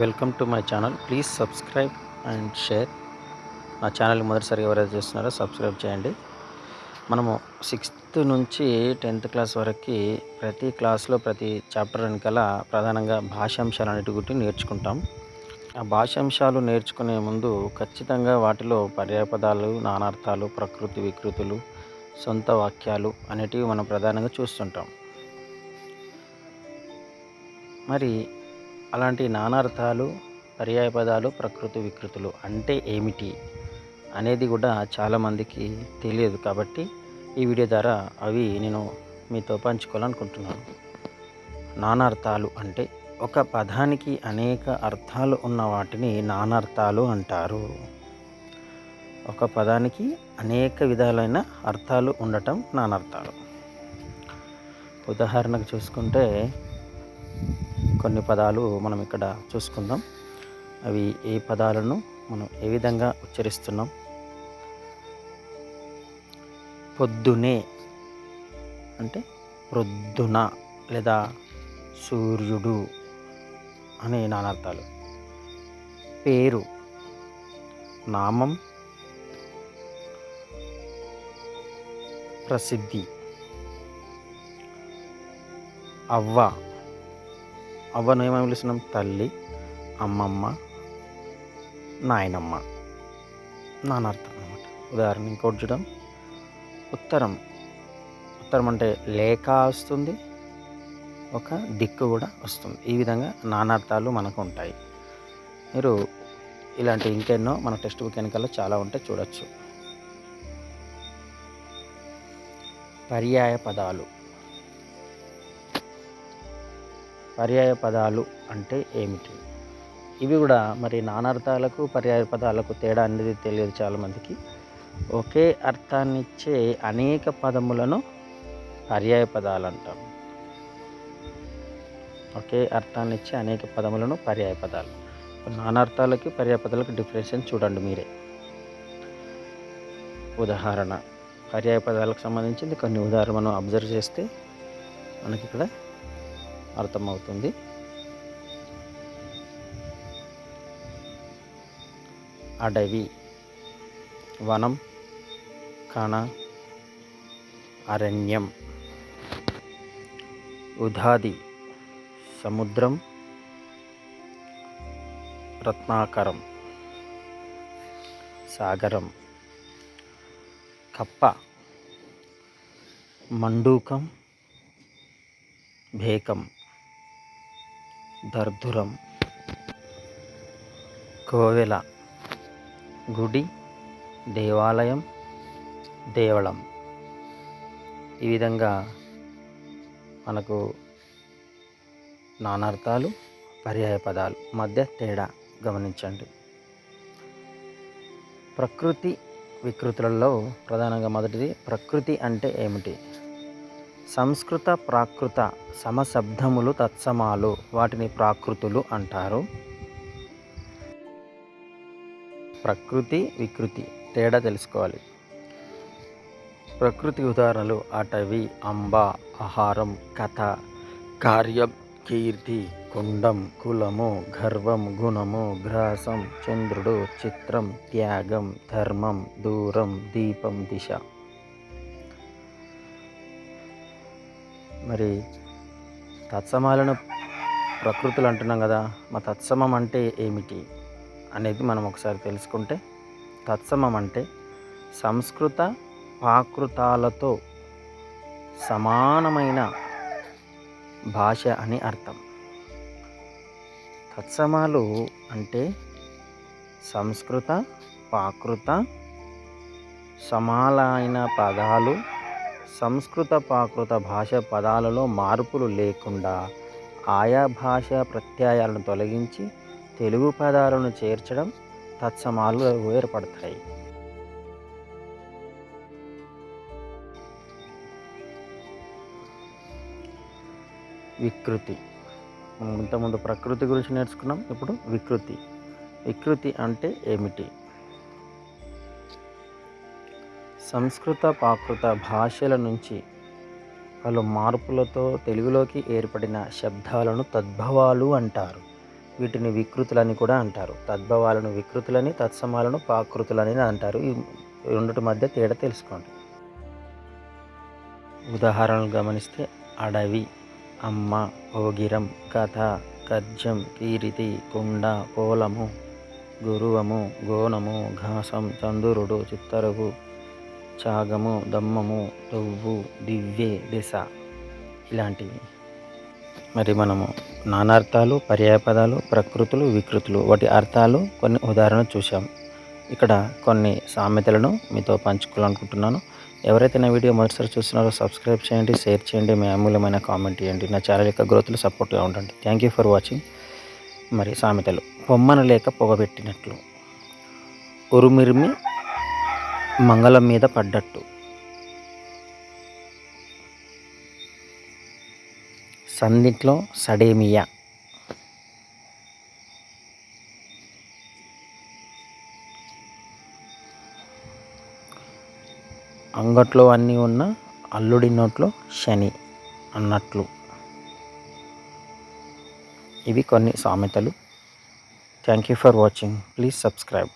Welcome to my channel. Please subscribe and share. నా channel మొదటిసారి ఎవరైతే చూస్తున్నారో సబ్స్క్రైబ్ చేయండి. మనము సిక్స్త్ నుంచి టెన్త్ క్లాస్ వరకు ప్రతి క్లాస్లో ప్రతి చాప్టర్ వెనకాల ప్రధానంగా భాషాంశాలు అనేటి గురించి నేర్చుకుంటాం. ఆ భాషాంశాలు నేర్చుకునే ముందు ఖచ్చితంగా వాటిలో పర్యాపదాలు నానార్థాలు ప్రకృతి వికృతులు సొంత వాక్యాలు అనేటివి మనం ప్రధానంగా చూస్తుంటాం. మరి అలాంటి నానార్థాలు పర్యాయపదాలు ప్రకృతి వికృతులు అంటే ఏమిటి అనేది కూడా చాలామందికి తెలియదు కాబట్టి ఈ వీడియో ద్వారా అవి నేను మీతో పంచుకోవాలనుకుంటున్నాను. నానార్థాలు అంటే ఒక పదానికి అనేక అర్థాలు ఉన్న వాటిని నానార్థాలు అంటారు. ఒక పదానికి అనేక విధాలైన అర్థాలు ఉండటం నానార్థాలు. ఉదాహరణకు చూసుకుంటే కొన్ని పదాలు మనం ఇక్కడ చూసుకుందాం. అవి ఏ పదాలను మనం ఏ విధంగా ఉచ్చరిస్తున్నాం? పొద్దునే అంటే ప్రొద్దున లేదా సూర్యుడు అనే నానార్థాలు. పేరు నామం ప్రసిద్ధి అవ్వ అవ్వను ఏమని పిలుస్తున్నాం తల్లి అమ్మమ్మ నాయనమ్మ. నానార్థం అనమాట. ఉదాహరణ ఇంకోటి చూద్దాం. ఉత్తరం. ఉత్తరం అంటే లేఖ వస్తుంది. ఒక దిక్కు కూడా వస్తుంది. ఈ విధంగా నానార్థాలు మనకు ఉంటాయి. మీరు ఇలాంటి ఇంకెన్నో మన టెక్స్ట్ బుక్ వెనకాల చాలా ఉంటే చూడొచ్చు. పర్యాయ పదాలు. పర్యాయ పదాలు అంటే ఏమిటి? ఇవి కూడా మరి నానార్థాలకు పర్యాయ పదాలకు తేడా అనేది తెలియదు చాలామందికి ఒకే అర్థాన్నిచ్చే అనేక పదములను పర్యాయ పదాలు అంటాం ఒకే అర్థాన్నిచ్చే అనేక పదములను పర్యాయ పదాలు. నానార్థాలకి పర్యాయ పదాలకు డిఫరెన్షన్ చూడండి మీరే. ఉదాహరణ పర్యాయ పదాలకు సంబంధించింది కొన్ని ఉదాహరణ మనం అబ్జర్వ్ చేస్తే మనకి ఇక్కడ అర్థమవుతుంది. అడవి వనం కణ అరణ్యం ఉదాది సముద్రం రత్నాకరం సాగరం కప్ప మండూకం భేకం. దర్దురం కోవెల. గుడి దేవాలయం దేవళం. ఈ విధంగా మనకు నానార్థాలు పర్యాయ పదాలు మధ్య తేడా గమనించండి. ప్రకృతి వికృతులలో ప్రధానంగా మొదటిది ప్రకృతి అంటే ఏమిటి? సంస్కృత ప్రాకృత సమశబ్దములు తత్సమాలు వాటిని ప్రాకృతులు అంటారు. ప్రకృతి వికృతి తేడా తెలుసుకోవాలి. ప్రకృతి ఉదాహరణలు అటవి అంబ ఆహారం కథ కార్యం కీర్తి కుండం కులము గర్వం గుణము గ్రాసం చంద్రుడు చిత్రం త్యాగం ధర్మం దూరం దీపం దిశ. మరి తత్సమాలను ప్రకృతులు అంటున్నాం కదా మా తత్సమం అంటే ఏమిటి అనేది మనం ఒకసారి తెలుసుకుంటే తత్సమం అంటే సంస్కృత ప్రాకృతాలతో సమానమైన భాష అని అర్థం. తత్సమాలు అంటే సంస్కృత ప్రాకృత సమాలైన పదాలు సంస్కృత ప్రాకృత భాష పదాలలో మార్పులు లేకుండా ఆయా భాష ప్రత్యయాలను తొలగించి తెలుగు పదాలను చేర్చడం తత్సమాలు ఏర్పడతాయి. వికృతి. మనం ఇంతకుముందు ప్రకృతి గురించి నేర్చుకున్నాం ఇప్పుడు వికృతి. వికృతి అంటే ఏమిటి? సంస్కృత ప్రాకృత భాషల నుంచి పలు మార్పులతో తెలుగులోకి ఏర్పడిన శబ్దాలను తద్భవాలు అంటారు. వీటిని వికృతులని కూడా అంటారు. తద్భవాలను వికృతులని తత్సమాలను పాకృతులని అంటారు. ఈ రెండిటి మధ్య తేడా తెలుసుకోండి. ఉదాహరణలు గమనిస్తే అడవి అమ్మ ఓగిరం కథ కజ్జం కీరితి కుండ పోలము గురువము గోనము ఘాసం చందురుడు చిత్తరువు చాగము దమ్మము దువ్వు దివ్వే దిశ ఇలాంటివి. మరి మనము నానార్థాలు పర్యాయపదాలు ప్రకృతులు వికృతులు వాటి అర్థాలు కొన్ని ఉదాహరణలు చూసాం ఇక్కడ కొన్ని సామెతలను మీతో పంచుకోవాలనుకుంటున్నాను. ఎవరైతే నా వీడియో మొదటిసారి చూస్తున్నారో సబ్స్క్రైబ్ చేయండి షేర్ చేయండి మీ అమూల్యమైన కామెంట్ చేయండి నా ఛానల్ యొక్క గ్రోత్లో సపోర్ట్గా ఉండండి. Thank you for watching. మరి సామెతలు. పొమ్మన లేక పొగబెట్టినట్లు ఉరుమిరిమి మంగళం మీద పడ్డట్టు. సందిట్లో సడేమియా. అంగట్లో అన్నీ ఉన్న అల్లుడి నోట్లో శని అన్నట్లు. ఇవి కొన్ని సామెతలు. Thank you for watching please subscribe